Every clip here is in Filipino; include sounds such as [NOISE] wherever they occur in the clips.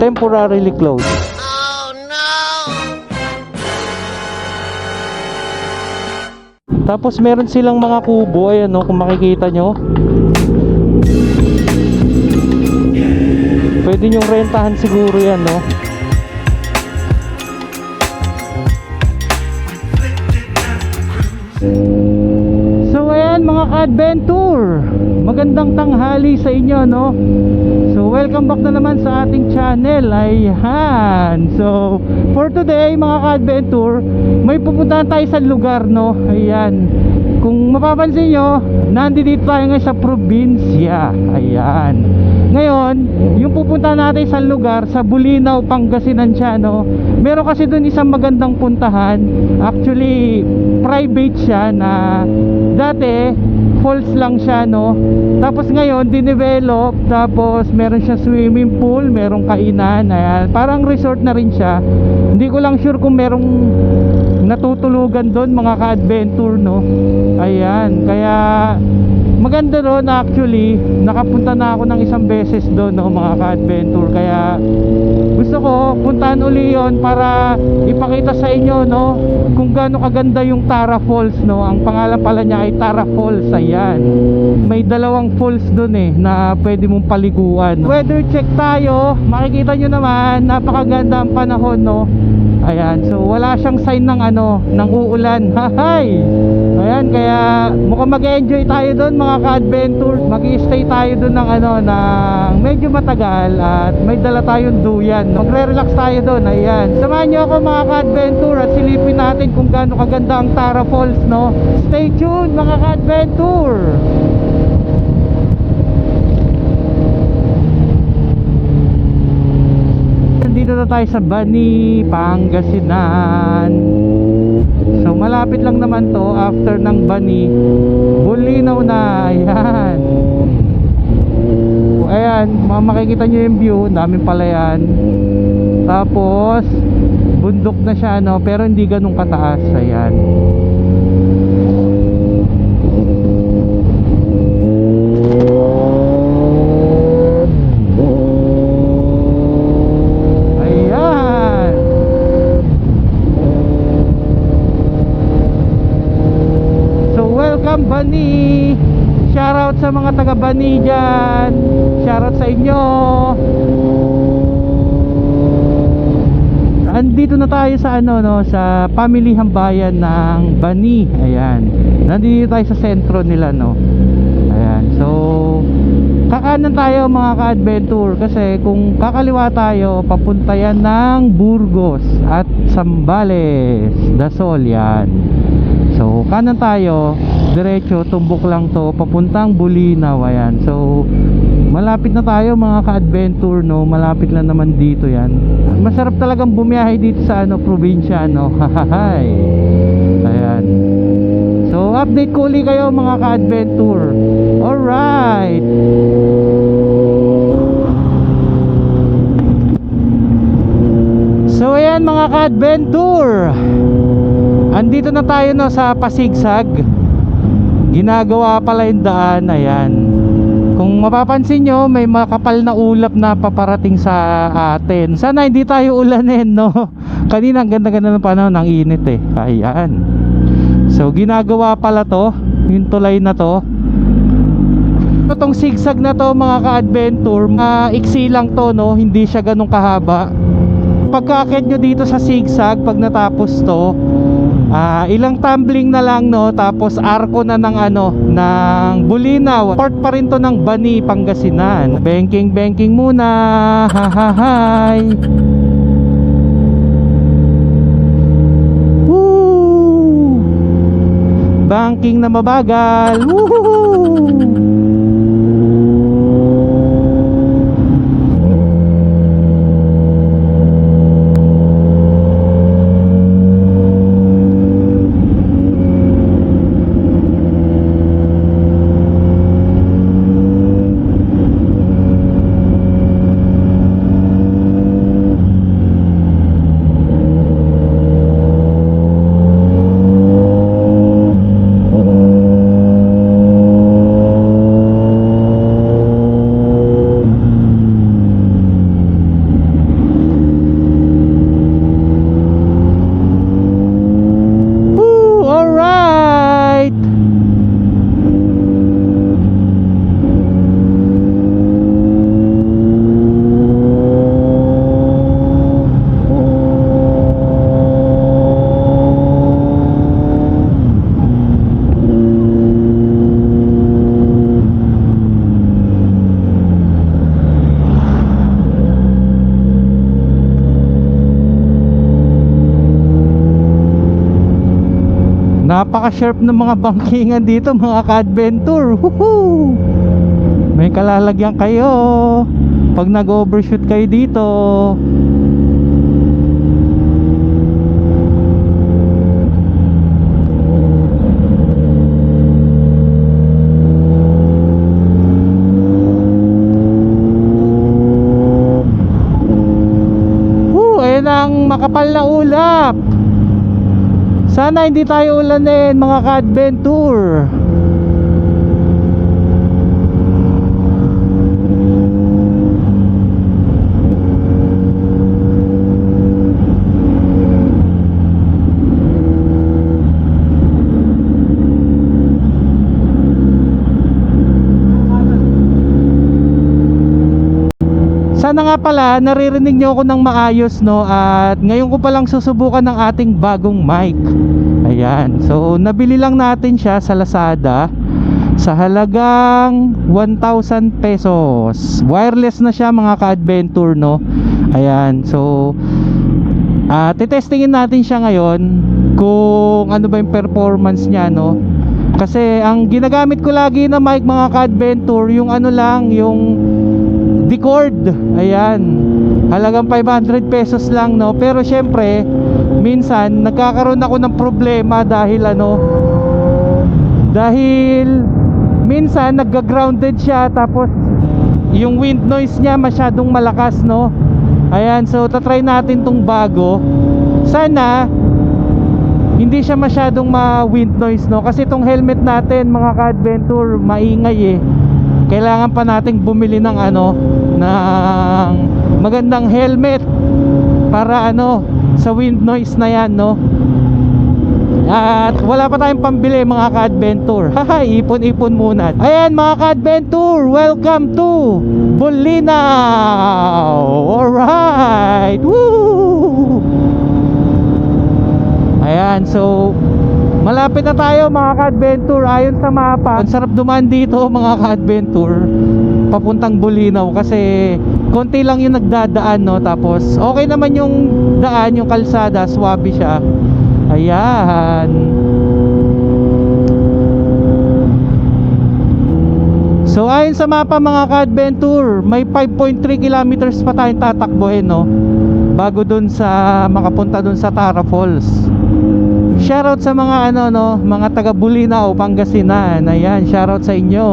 temporarily closed. Tapos meron silang mga kubo, ayan no, kung makikita nyo. Pwede nyong rentahan siguro yan, no? So ayan mga ka-adventure Magandang tanghali sa inyo no welcome back na naman sa ating channel. Ayan. So for today mga ka-adventure May pupuntahan tayo sa lugar no? Ayan. Kung mapapansin nyo Nandito tayo ngayon sa probinsya. Ayan. Ngayon Yung pupuntahan natin sa lugar Sa Bulinaw, Pangasinan siya no? Meron kasi doon isang magandang puntahan. Actually private siya na dati falls lang siya no? Tapos ngayon dinevelop tapos meron siya swimming pool merong kainan ayan. Parang resort na rin siya. Hindi ko lang sure kung merong natutulugan doon mga ka-adventure no? Ayan kaya maganda doon actually. Nakapunta na ako ng isang beses doon no mga ka-adventure. Kaya gusto ko puntahan uli yon para ipakita sa inyo no kung gaano kaganda yung Tara Falls no. Ang pangalan pala niya ay Tara Falls ayan. May dalawang falls doon eh na pwede mong paliguan. Weather check tayo. Makikita nyo naman napakaganda ang panahon no. Ayan so wala siyang sign ng ano ng uulan. [LAUGHS] Hahay ayan kaya mukhang mag-enjoy tayo doon mga ka-adventure. Mag-stay tayo doon ng ano ng medyo matagal at may dala tayong duyan magre-relax tayo doon ayan. Samahan nyo ako mga ka-adventure at silipin natin kung gaano kaganda ang Tara Falls no? Stay tuned mga ka-adventure Nandito na tayo sa Bani, Pangasinan. So malapit lang naman to after ng Bani. Bulinaw na, ayan. Ayan, makikita nyo yung view, daming palayan Tapos bundok na siya no, pero hindi ganun kataas, ayan. Bani Shoutout sa mga taga Bani dyan. Shoutout sa inyo Andito na tayo sa ano no sa pamilihang bayan ng Bani. Ayan. Nandito tayo sa sentro nila no. Ayan. So kakanan tayo mga ka-adventure kasi kung kakaliwa tayo papunta yan ng Burgos at Sambales, Dasol yan. So kanan tayo, diretso tumbok lang to papuntang Bulinaw ayan. So malapit na tayo mga ka-adventure no, malapit lang naman dito yan. Masarap talagang bumiyahe dito sa ano probinsya no. [LAUGHS] Hahahay. Ayan. So update ko uli kayo mga ka-adventure. Alright. So ayan mga ka-adventure Andito na tayo no sa Pasigsag Ginagawa pala yung daan Ayan Kung mapapansin nyo May makapal na ulap na paparating sa atin. Sana hindi tayo ulanin no? [LAUGHS] Kanina ang ganda-ganda ng panahon Ang init eh. Ayan. So ginagawa pala to Yung tulay na to. Itong sigsag na to mga ka-adventure Maiksi lang to no? Hindi siya ganun kahaba. Pagkakit nyo dito sa sigsag pag natapos to ah, ilang tumbling na lang no? Tapos arko na ng ano ng Bulinaw. Port pa rin to ng Bani Pangasinan. Banking banking muna hahahay Woo! banking na mabagal. Woohoo! Napaka-sharp ng mga bangkingan dito mga ka-adventure. Woohoo! May kalalagyan kayo pag nag-overshoot kayo dito. Woo, ayun ang makapal na ulap. Sana hindi tayo ulanin mga ka-adventure. Sana nga pala naririnig nyo ako ng maayos no at ngayon ko palang susubukan ng ating bagong mic. Ayan. So nabili lang natin siya sa Lazada sa halagang 1,000 pesos. Wireless na siya mga ka-adventure no. Ayan. So ah titestingin natin siya ngayon kung ano ba yung performance niya no. Kasi ang ginagamit ko lagi na mic mga ka-adventure yung ano lang yung Dicord ayan. Halagang 500 pesos lang no? Pero syempre minsan nagkakaroon ako ng problema dahil ano? Dahil minsan nagga-grounded siya tapos yung wind noise niya masyadong malakas no? Ayan so tatry natin tong bago. Sana hindi siya masyadong ma-wind noise no? Kasi itong helmet natin mga ka-adventure maingay eh kailangan pa nating bumili ng ano ng magandang helmet para ano sa wind noise na yan no? At wala pa tayong pambili mga ka-adventure. [LAUGHS] Haha ipon-ipon muna. Ayan mga ka-adventure welcome to Bulinaw alright woo! Ayan so Malapit na tayo mga ka-adventure ayon sa mapa. Ang sarap dumaan dito [LAUGHS] mga ka-adventure papuntang Bulinaw kasi konti lang yung nagdadaan no tapos okay naman yung daan yung kalsada swabe siya. Ayan. So ayon sa mapa mga ka-adventure, may 5.3 kilometers pa tayong tatakbuhin no bago dun sa makapunta dun sa Tara Falls. Shoutout sa mga ano no, mga taga Bulinaw, Pangasinan. Ayan, shoutout sa inyo.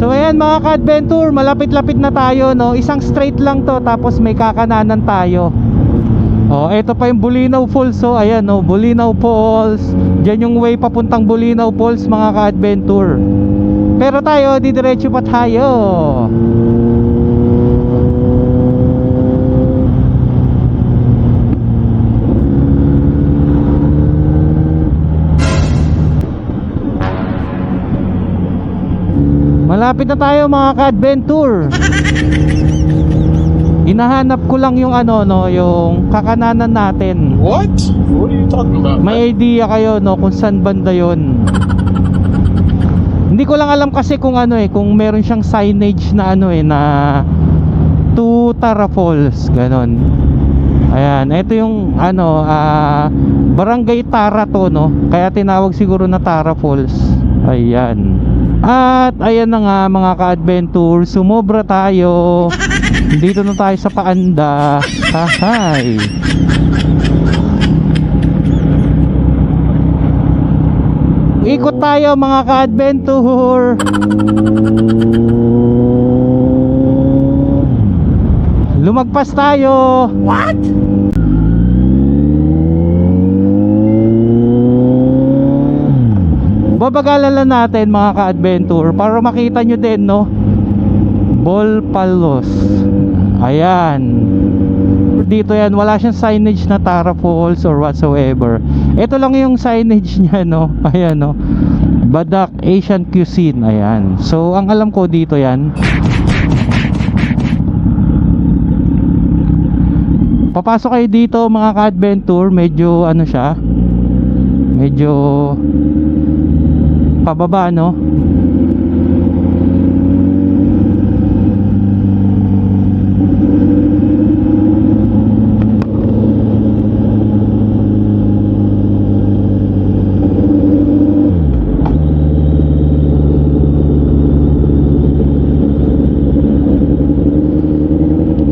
So ayan mga ka-adventure, malapit-lapit na tayo no. Isang straight lang to tapos may kakananan tayo. Oh, ito pa yung Bulinaw Falls oh. Ayan no, Bulinaw Falls. Diyan yung way papuntang Bulinaw Falls mga ka-adventure. Pero tayo, didiretso pa tayo. Malapit na tayo mga ka-adventure. [LAUGHS] Hinahanap ko lang yung ano no, yung kakananan natin. What? What are you talking about? May idea kayo no kung saan banda 'yon. Hindi ko lang alam kasi kung ano eh, kung meron siyang signage na ano eh na to Tara Falls, ganon. Ayan, ito yung ano, ah, Barangay Tara to, no? Kaya tinawag siguro na Tara Falls. Ayan. At ayan na nga mga ka-adventure, sumobra tayo. Dito na tayo sa Paanda. Hahay. Ikot tayo mga ka-adventure. Lumagpas tayo. What? Babagalan lang natin mga ka-adventure para makita nyo din no. Ball Palos. Ayan. Dito yan, wala siyang signage na Tara Falls or whatsoever. Ito lang yung signage niya no. [LAUGHS] Ayan no. Badak Asian Cuisine. Ayan. So ang alam ko dito yan. Papasok kayo dito mga ka-adventure, medyo ano siya. Medyo pababa no?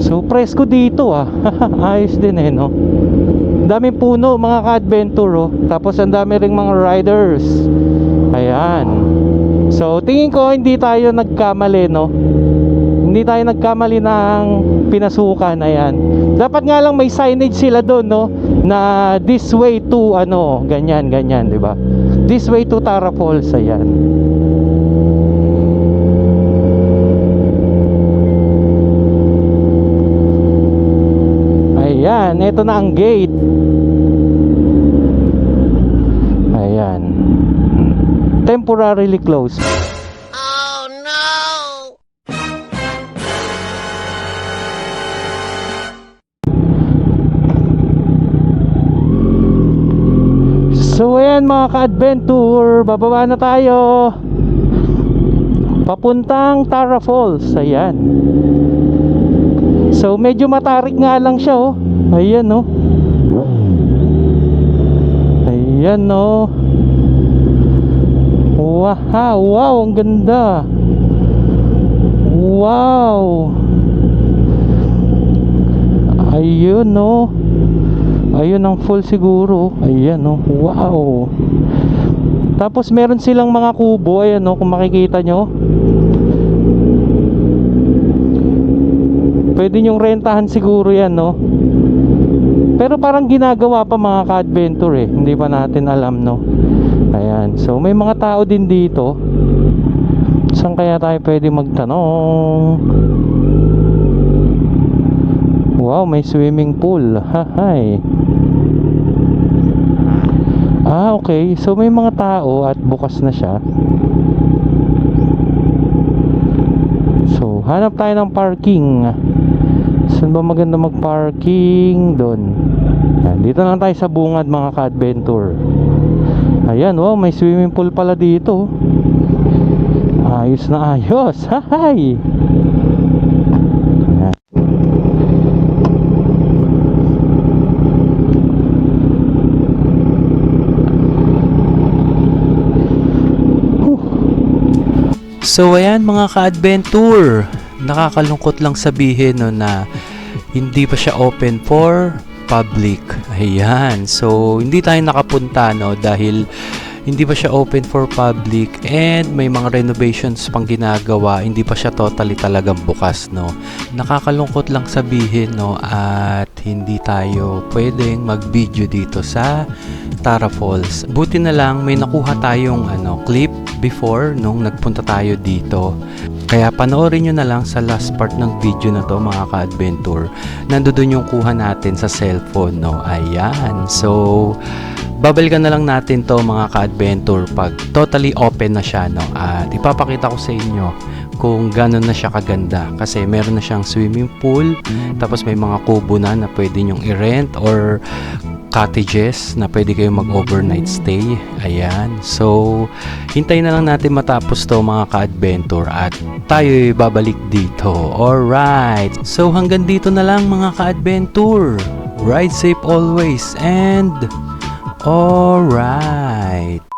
So presko dito ah. [LAUGHS] Ayos din eh no? Daming puno mga ka-adventure oh. Tapos ang dami ring mga riders. Ayan. So tingin ko hindi tayo nagkamali no. Hindi tayo nagkamali ng pinasukan ayan. Dapat nga lang may signage sila doon no na this way to ano, ganyan ganyan, 'di ba? This way to Tara Falls ayan. Ayan, ito na ang gate. Ayan. Temporarily closed. So ayan mga ka-adventure, bababa na tayo. Papuntang Tara Falls, ayan. So medyo matarik nga lang siya oh. Ayan oh. Ayan oh. Wow, wow, ang ganda. Wow. Ayun oh. Ayun ang full siguro. Ayan oh. Wow. Tapos meron silang mga kubo, ayan oh, kung makikita nyo. Pwede nyong rentahan siguro yan, no? Pero parang ginagawa pa mga ka-adventure eh. Hindi pa natin alam, no? Ayan. So, may mga tao din dito. Saan kaya tayo pwede magtanong? Wow, may swimming pool. Hahay. Ah, okay. So, may mga tao at bukas na siya. So, hanap tayo ng parking. Saan ba maganda mag-parking? Doon. Dito lang tayo sa bungad mga ka-adventure. Ayan, wow, may swimming pool pala dito. Ayos na ayos. [LAUGHS] Ayan. So ayan mga ka-adventure, nakakalungkot lang sabihin no na hindi pa siya open for public. Ayan. So hindi tayo nakapunta no dahil hindi pa siya open for public and may mga renovations pang ginagawa, hindi pa siya totally talagang bukas no. Nakakalungkot lang sabihin no at hindi tayo pwedeng mag-video dito sa Tara Falls. Buti na lang may nakuha tayong ano clip before nung nagpunta tayo dito. Kaya panoorin nyo na lang sa last part ng video na to mga ka-adventure. Nandoon yung kuha natin sa cellphone, no? Ayan. So, babalikan na lang natin to mga ka-adventure pag totally open na siya, no? At ipapakita ko sa inyo kung gano'n na siya kaganda. Kasi meron na siyang swimming pool, tapos may mga kubo na na pwede nyong i-rent or cottages na pwede kayong mag-overnight stay. Ayan. So, hintayin na lang natin matapos to mga ka-adventure at tayo babalik dito. Alright. So, hanggang dito na lang mga ka-adventure. Ride safe always and alright.